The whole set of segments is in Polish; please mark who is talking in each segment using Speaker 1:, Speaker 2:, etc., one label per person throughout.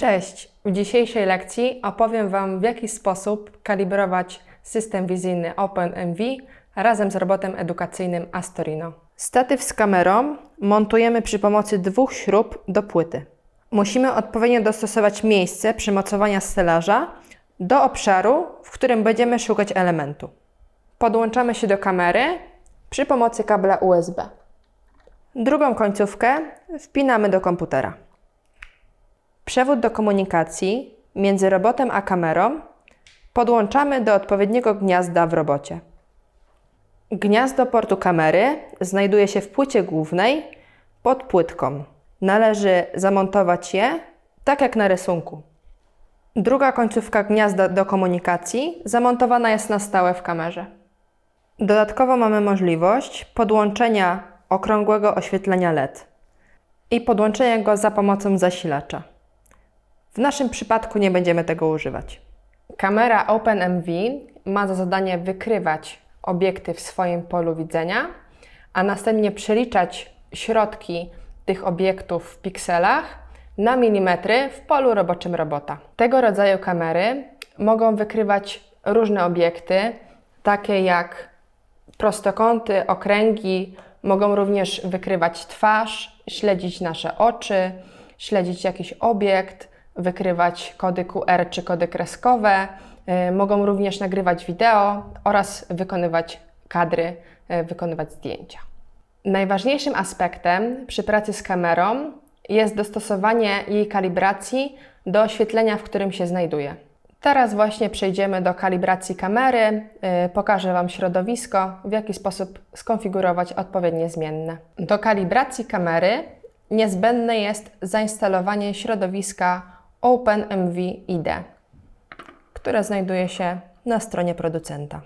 Speaker 1: Cześć! W dzisiejszej lekcji opowiem Wam, w jaki sposób kalibrować system wizyjny OpenMV razem z robotem edukacyjnym Astorino. Statyw z kamerą montujemy przy pomocy dwóch śrub do płyty. Musimy odpowiednio dostosować miejsce przymocowania stelaża do obszaru, w którym będziemy szukać elementu. Podłączamy się do kamery przy pomocy kabla USB. Drugą końcówkę wpinamy do komputera. Przewód do komunikacji między robotem a kamerą podłączamy do odpowiedniego gniazda w robocie. Gniazdo portu kamery znajduje się w płycie głównej pod płytką. Należy zamontować je tak jak na rysunku. Druga końcówka gniazda do komunikacji zamontowana jest na stałe w kamerze. Dodatkowo mamy możliwość podłączenia okrągłego oświetlenia LED i podłączenia go za pomocą zasilacza. W naszym przypadku nie będziemy tego używać. Kamera OpenMV ma za zadanie wykrywać obiekty w swoim polu widzenia, a następnie przeliczać środki tych obiektów w pikselach na milimetry w polu roboczym robota. Tego rodzaju kamery mogą wykrywać różne obiekty, takie jak prostokąty, okręgi, mogą również wykrywać twarz, śledzić nasze oczy, śledzić jakiś obiekt, wykrywać kody QR czy kody kreskowe, y, mogą również nagrywać wideo oraz wykonywać kadry, y, wykonywać zdjęcia. Najważniejszym aspektem przy pracy z kamerą jest dostosowanie jej kalibracji do oświetlenia, w którym się znajduje. Teraz właśnie przejdziemy do kalibracji kamery. Yy, pokażę Wam środowisko, w jaki sposób skonfigurować odpowiednie zmienne. Do kalibracji kamery niezbędne jest zainstalowanie środowiska OpenMV IDE, które znajduje się na stronie producenta.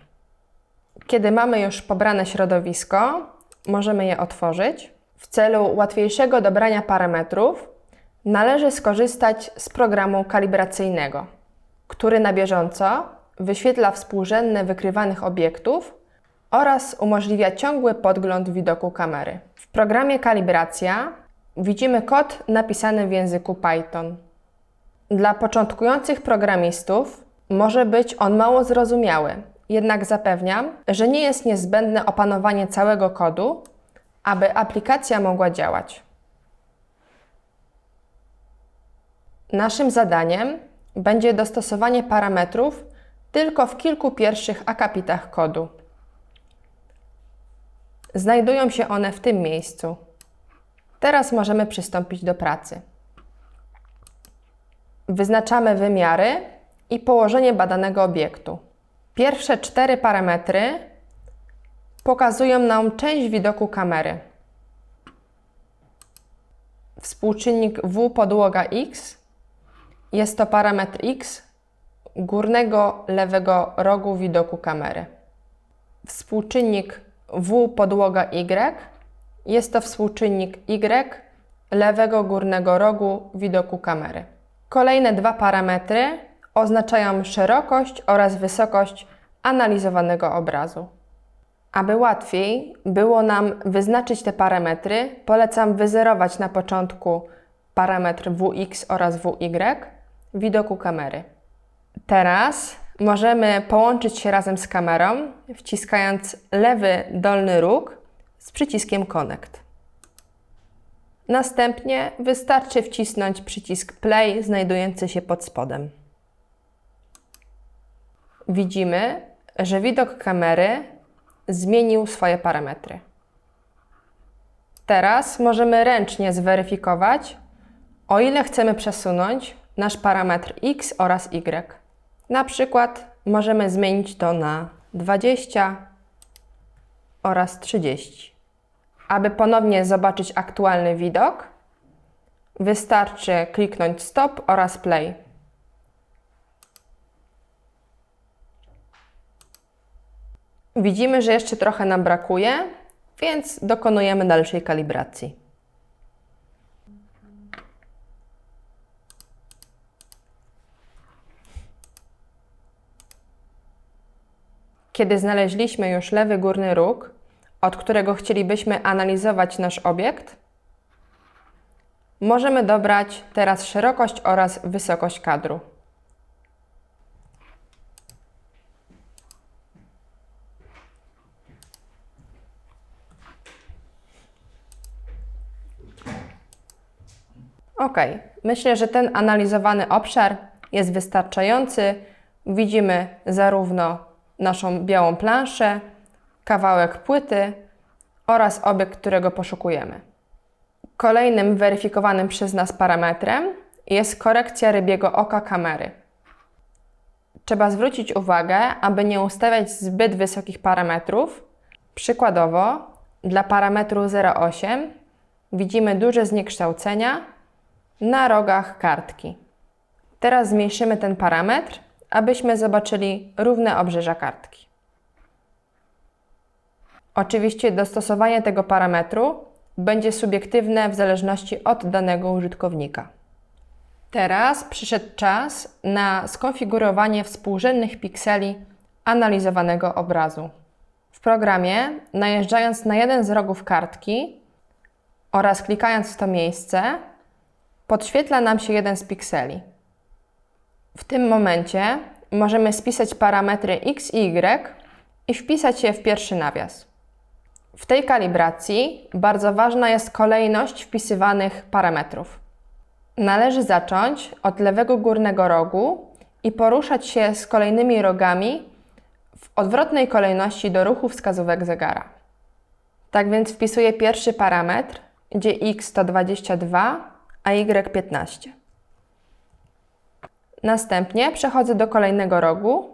Speaker 1: Kiedy mamy już pobrane środowisko, możemy je otworzyć. W celu łatwiejszego dobrania parametrów należy skorzystać z programu kalibracyjnego, który na bieżąco wyświetla współrzędne wykrywanych obiektów oraz umożliwia ciągły podgląd widoku kamery. W programie kalibracja widzimy kod napisany w języku Python. Dla początkujących programistów może być on mało zrozumiały, jednak zapewniam, że nie jest niezbędne opanowanie całego kodu, aby aplikacja mogła działać. Naszym zadaniem będzie dostosowanie parametrów tylko w kilku pierwszych akapitach kodu. Znajdują się one w tym miejscu. Teraz możemy przystąpić do pracy. Wyznaczamy wymiary i położenie badanego obiektu. Pierwsze cztery parametry pokazują nam część widoku kamery. Współczynnik W podłoga X jest to parametr X górnego lewego rogu widoku kamery. Współczynnik W podłoga Y jest to współczynnik Y lewego górnego rogu widoku kamery. Kolejne dwa parametry oznaczają szerokość oraz wysokość analizowanego obrazu. Aby łatwiej było nam wyznaczyć te parametry, polecam wyzerować na początku parametr Wx oraz Wy widoku kamery. Teraz możemy połączyć się razem z kamerą, wciskając lewy dolny róg z przyciskiem Connect. Następnie wystarczy wcisnąć przycisk Play znajdujący się pod spodem. Widzimy, że widok kamery zmienił swoje parametry. Teraz możemy ręcznie zweryfikować, o ile chcemy przesunąć nasz parametr x oraz y. Na przykład możemy zmienić to na 20 oraz 30. Aby ponownie zobaczyć aktualny widok, wystarczy kliknąć Stop oraz Play. Widzimy, że jeszcze trochę nam brakuje, więc dokonujemy dalszej kalibracji. Kiedy znaleźliśmy już lewy górny róg, od którego chcielibyśmy analizować nasz obiekt, możemy dobrać teraz szerokość oraz wysokość kadru. Ok, myślę, że ten analizowany obszar jest wystarczający. Widzimy zarówno naszą białą planszę, kawałek płyty oraz obiekt, którego poszukujemy. Kolejnym weryfikowanym przez nas parametrem jest korekcja rybiego oka kamery. Trzeba zwrócić uwagę, aby nie ustawiać zbyt wysokich parametrów. Przykładowo, dla parametru 0,8 widzimy duże zniekształcenia na rogach kartki. Teraz zmniejszymy ten parametr, abyśmy zobaczyli równe obrzeża kartki. Oczywiście dostosowanie tego parametru będzie subiektywne w zależności od danego użytkownika. Teraz przyszedł czas na skonfigurowanie współrzędnych pikseli analizowanego obrazu. W programie, najeżdżając na jeden z rogów kartki oraz klikając w to miejsce, podświetla nam się jeden z pikseli. W tym momencie możemy spisać parametry x i y i wpisać je w pierwszy nawias. W tej kalibracji bardzo ważna jest kolejność wpisywanych parametrów. Należy zacząć od lewego górnego rogu i poruszać się z kolejnymi rogami w odwrotnej kolejności do ruchu wskazówek zegara. Tak więc wpisuję pierwszy parametr, gdzie x to 22, a y 15. Następnie przechodzę do kolejnego rogu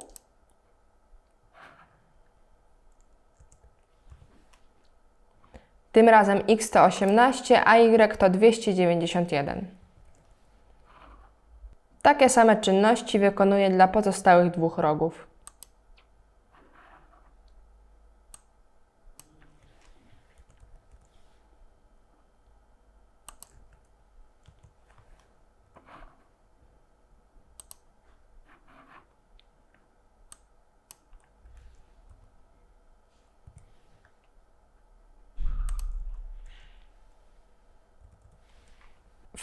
Speaker 1: Tym razem x to 18, a y to 291. Takie same czynności wykonuję dla pozostałych dwóch rogów.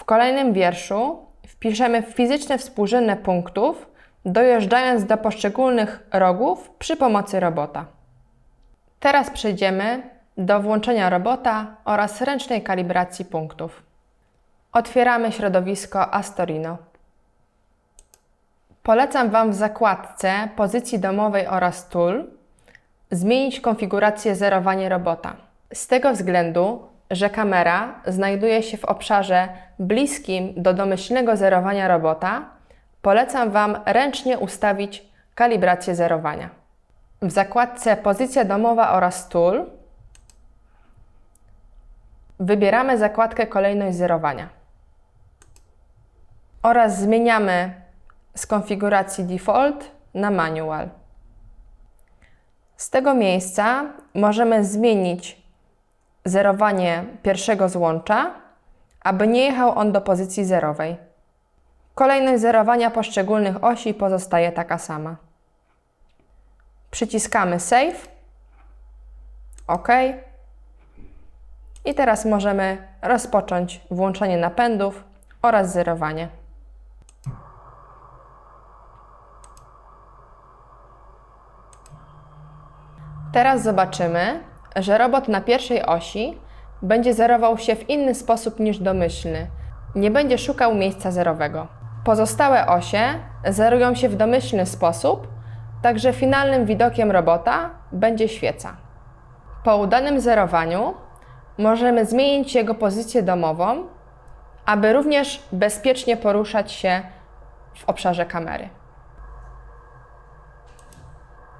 Speaker 1: W kolejnym wierszu wpiszemy fizyczne współrzędne punktów, dojeżdżając do poszczególnych rogów przy pomocy robota. Teraz przejdziemy do włączenia robota oraz ręcznej kalibracji punktów. Otwieramy środowisko Astorino. Polecam Wam w zakładce pozycji domowej oraz tool zmienić konfigurację zerowania robota. Z tego względu, że kamera znajduje się w obszarze bliskim do domyślnego zerowania robota, polecam Wam ręcznie ustawić kalibrację zerowania. W zakładce Pozycja domowa oraz Tool wybieramy zakładkę Kolejność zerowania oraz zmieniamy z konfiguracji Default na Manual. Z tego miejsca możemy zmienić zerowanie pierwszego złącza, aby nie jechał on do pozycji zerowej. Kolejność zerowania poszczególnych osi pozostaje taka sama. Przyciskamy Save. OK. I teraz możemy rozpocząć włączanie napędów oraz zerowanie. Teraz zobaczymy, że robot na pierwszej osi będzie zerował się w inny sposób niż domyślny. Nie będzie szukał miejsca zerowego. Pozostałe osie zerują się w domyślny sposób, także finalnym widokiem robota będzie świeca. Po udanym zerowaniu możemy zmienić jego pozycję domową, aby również bezpiecznie poruszać się w obszarze kamery.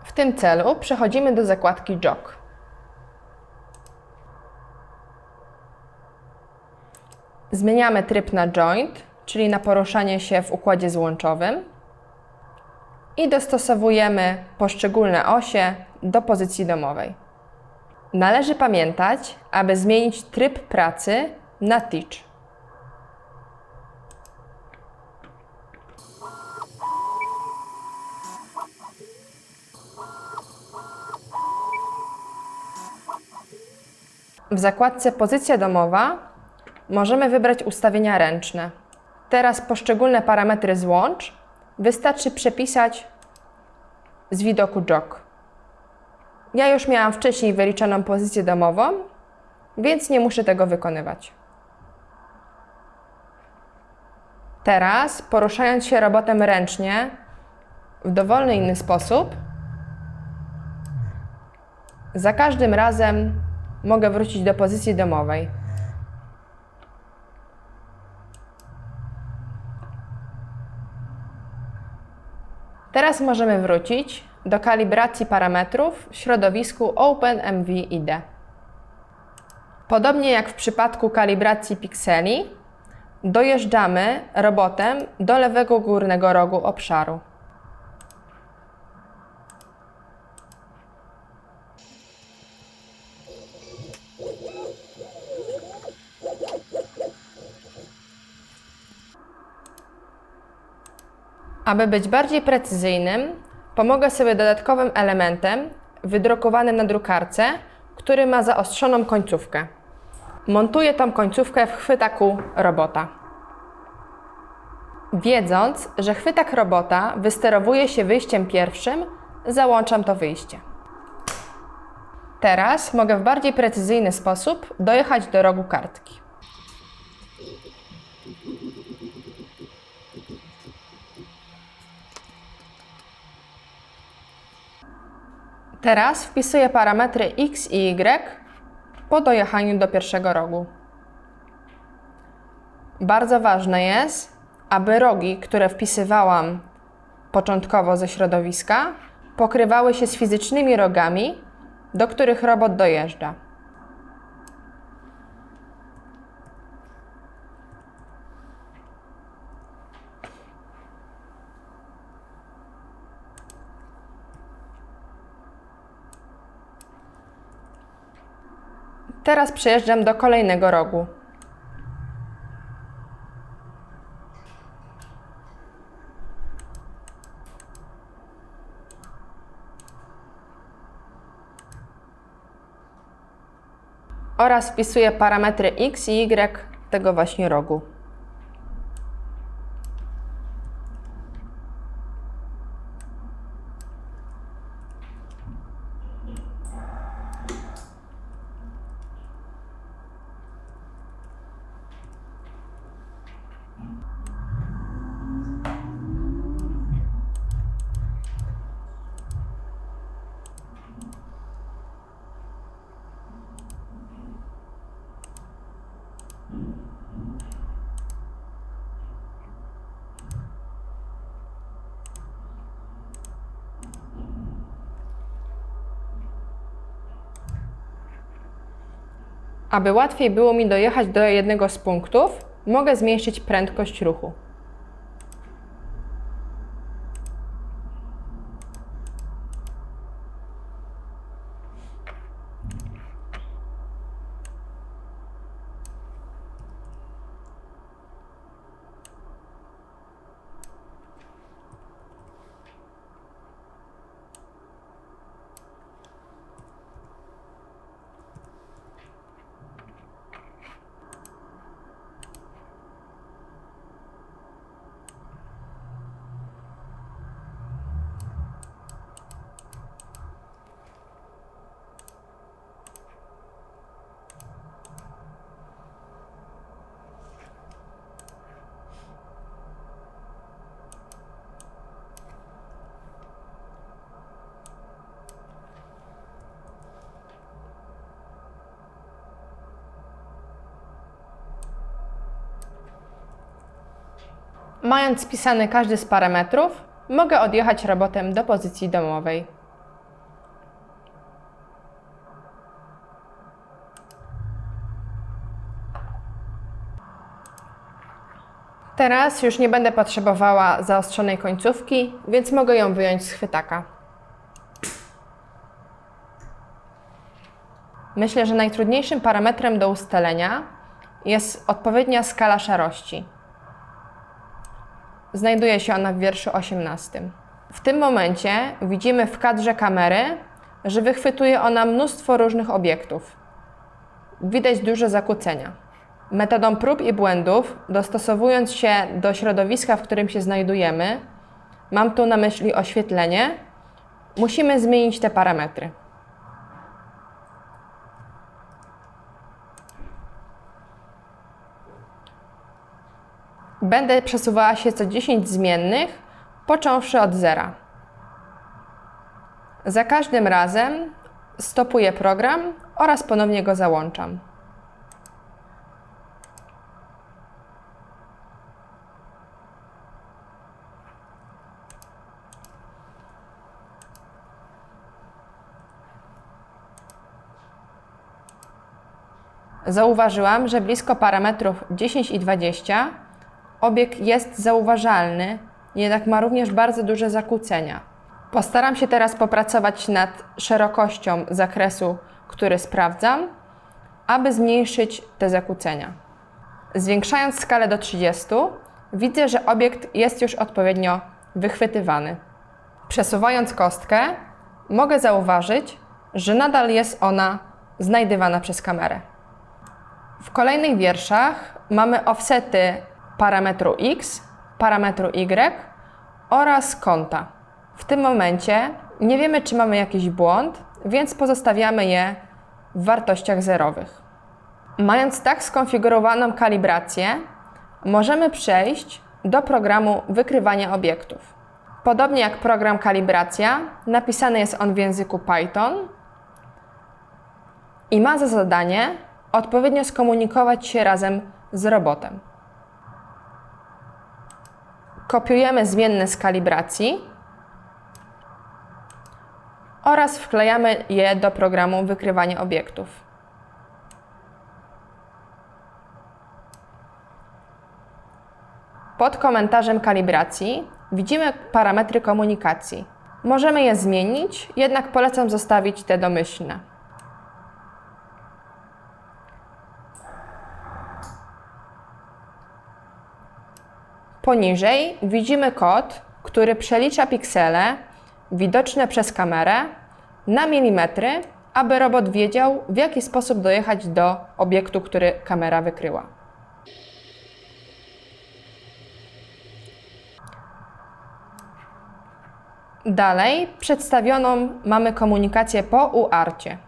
Speaker 1: W tym celu przechodzimy do zakładki Jog. Zmieniamy tryb na joint, czyli na poruszanie się w układzie złączowym i dostosowujemy poszczególne osie do pozycji domowej. Należy pamiętać, aby zmienić tryb pracy na Teach. W zakładce Pozycja domowa możemy wybrać ustawienia ręczne. Teraz poszczególne parametry złącz. Wystarczy przepisać z widoku jog. Ja już miałam wcześniej wyliczoną pozycję domową, więc nie muszę tego wykonywać. Teraz, poruszając się robotem ręcznie w dowolny inny sposób, za każdym razem mogę wrócić do pozycji domowej. Teraz możemy wrócić do kalibracji parametrów w środowisku OpenMV IDE. Podobnie jak w przypadku kalibracji pikseli, dojeżdżamy robotem do lewego górnego rogu obszaru. Aby być bardziej precyzyjnym, pomogę sobie dodatkowym elementem wydrukowanym na drukarce, który ma zaostrzoną końcówkę. Montuję tą końcówkę w chwytaku robota. Wiedząc, że chwytak robota wysterowuje się wyjściem pierwszym, załączam to wyjście. Teraz mogę w bardziej precyzyjny sposób dojechać do rogu kartki. Teraz wpisuję parametry x i y po dojechaniu do pierwszego rogu. Bardzo ważne jest, aby rogi, które wpisywałam początkowo ze środowiska, pokrywały się z fizycznymi rogami, do których robot dojeżdża. Teraz przejeżdżam do kolejnego rogu. Oraz wpisuję parametry x i y tego właśnie rogu. Aby łatwiej było mi dojechać do jednego z punktów, mogę zmniejszyć prędkość ruchu. Mając spisany każdy z parametrów, mogę odjechać robotem do pozycji domowej. Teraz już nie będę potrzebowała zaostrzonej końcówki, więc mogę ją wyjąć z chwytaka. Myślę, że najtrudniejszym parametrem do ustalenia jest odpowiednia skala szarości. Znajduje się ona w wierszu 18. W tym momencie widzimy w kadrze kamery, że wychwytuje ona mnóstwo różnych obiektów. Widać duże zakłócenia. Metodą prób i błędów, dostosowując się do środowiska, w którym się znajdujemy, mam tu na myśli oświetlenie, musimy zmienić te parametry. Będę przesuwała się co 10 zmiennych, począwszy od zera. Za każdym razem stopuję program oraz ponownie go załączam. Zauważyłam, że blisko parametrów 10 i 20 obieg jest zauważalny, jednak ma również bardzo duże zakłócenia. Postaram się teraz popracować nad szerokością zakresu, który sprawdzam, aby zmniejszyć te zakłócenia. Zwiększając skalę do 30, widzę, że obiekt jest już odpowiednio wychwytywany. Przesuwając kostkę, mogę zauważyć, że nadal jest ona znajdywana przez kamerę. W kolejnych wierszach mamy offsety parametru x, parametru y oraz kąta. W tym momencie nie wiemy, czy mamy jakiś błąd, więc pozostawiamy je w wartościach zerowych. Mając tak skonfigurowaną kalibrację, możemy przejść do programu wykrywania obiektów. Podobnie jak program kalibracja, napisany jest on w języku Python i ma za zadanie odpowiednio skomunikować się razem z robotem. Kopiujemy zmienne z kalibracji oraz wklejamy je do programu wykrywania obiektów. Pod komentarzem kalibracji widzimy parametry komunikacji. Możemy je zmienić, jednak polecam zostawić te domyślne. Poniżej widzimy kod, który przelicza piksele widoczne przez kamerę na milimetry, aby robot wiedział, w jaki sposób dojechać do obiektu, który kamera wykryła. Dalej przedstawioną mamy komunikację po UARcie.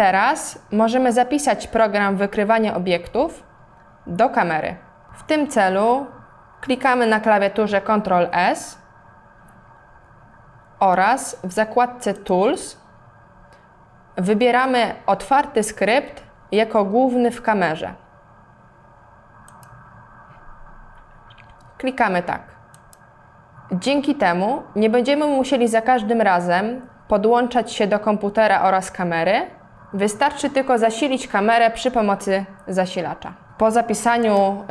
Speaker 1: Teraz możemy zapisać program wykrywania obiektów do kamery. W tym celu klikamy na klawiaturze Ctrl S oraz w zakładce Tools wybieramy otwarty skrypt jako główny w kamerze. Klikamy tak. Dzięki temu nie będziemy musieli za każdym razem podłączać się do komputera oraz kamery, Wystarczy tylko zasilić kamerę przy pomocy zasilacza. Po zapisaniu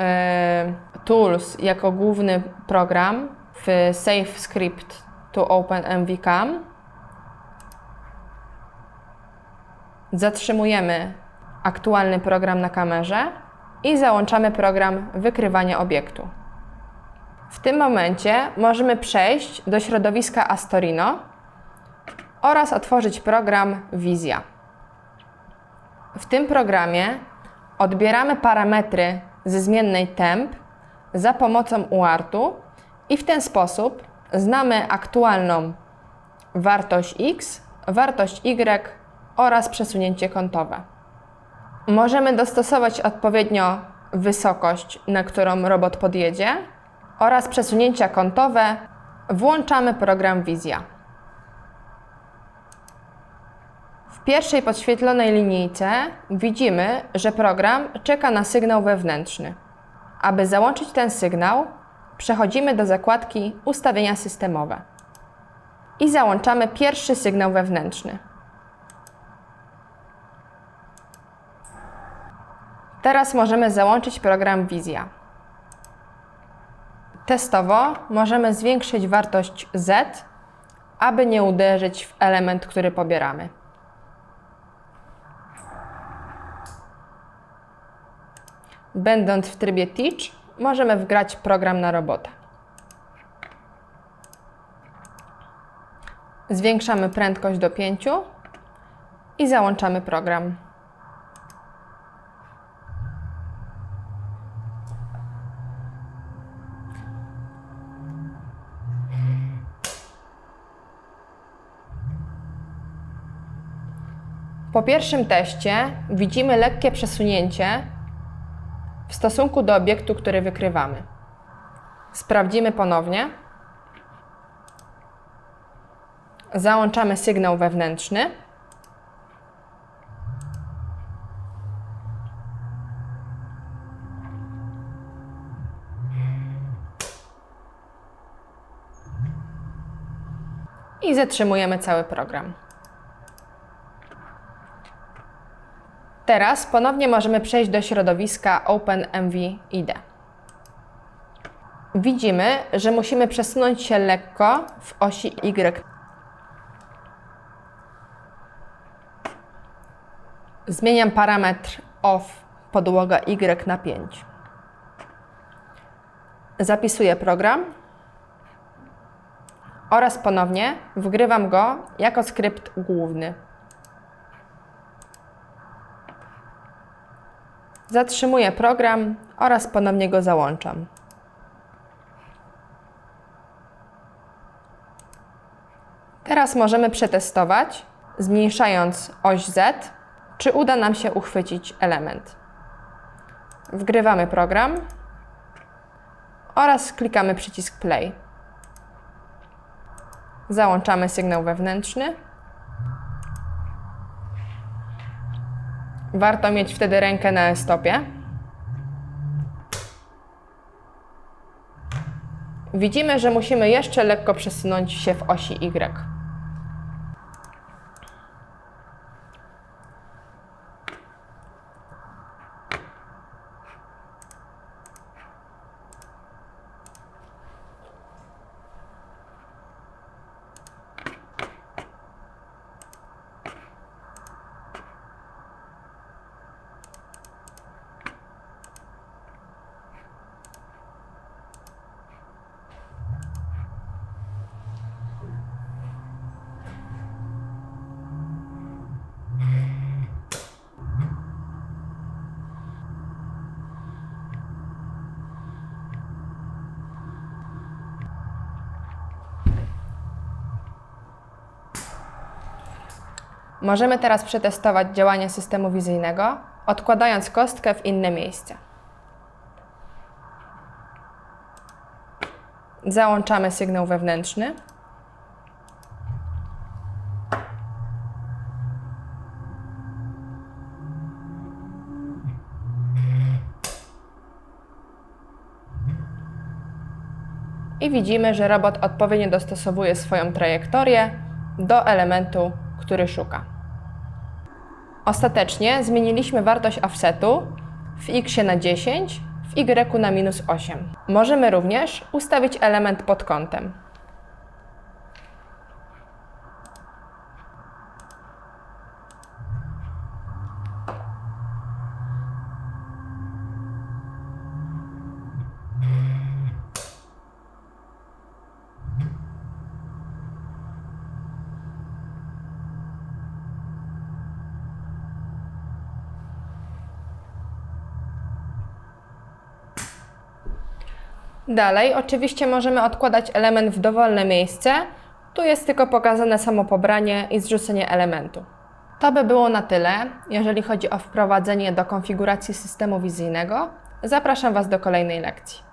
Speaker 1: y, Tools jako główny program w Save Script to Open MVCam zatrzymujemy aktualny program na kamerze i załączamy program wykrywania obiektu. W tym momencie możemy przejść do środowiska Astorino oraz otworzyć program Wizja. W tym programie odbieramy parametry ze zmiennej temp za pomocą UARTu i w ten sposób znamy aktualną wartość x, wartość y oraz przesunięcie kątowe. Możemy dostosować odpowiednio wysokość, na którą robot podjedzie oraz przesunięcia kątowe. Włączamy program Wizja. W pierwszej podświetlonej linijce widzimy, że program czeka na sygnał wewnętrzny. Aby załączyć ten sygnał, przechodzimy do zakładki Ustawienia systemowe i załączamy pierwszy sygnał wewnętrzny. Teraz możemy załączyć program Wizja. Testowo możemy zwiększyć wartość Z, aby nie uderzyć w element, który pobieramy. Będąc w trybie Teach, możemy wgrać program na robotę. Zwiększamy prędkość do 5 i załączamy program. Po pierwszym teście widzimy lekkie przesunięcie w stosunku do obiektu, który wykrywamy. Sprawdzimy ponownie. Załączamy sygnał wewnętrzny. I zatrzymujemy cały program. Teraz ponownie możemy przejść do środowiska OpenMV IDE. Widzimy, że musimy przesunąć się lekko w osi Y. Zmieniam parametr OFF podłoga Y na 5. Zapisuję program oraz ponownie wgrywam go jako skrypt główny. Zatrzymuję program oraz ponownie go załączam. Teraz możemy przetestować, zmniejszając oś Z, czy uda nam się uchwycić element. Wgrywamy program oraz klikamy przycisk Play. Załączamy sygnał wewnętrzny. Warto mieć wtedy rękę na stopie. Widzimy, że musimy jeszcze lekko przesunąć się w osi Y. Możemy teraz przetestować działanie systemu wizyjnego, odkładając kostkę w inne miejsce. Załączamy sygnał wewnętrzny. I widzimy, że robot odpowiednio dostosowuje swoją trajektorię do elementu, który szuka. Ostatecznie zmieniliśmy wartość offsetu w x na 10, w y na minus 8. Możemy również ustawić element pod kątem. Dalej, oczywiście możemy odkładać element w dowolne miejsce. Tu jest tylko pokazane samo pobranie i zrzucenie elementu. To by było na tyle, jeżeli chodzi o wprowadzenie do konfiguracji systemu wizyjnego. Zapraszam Was do kolejnej lekcji.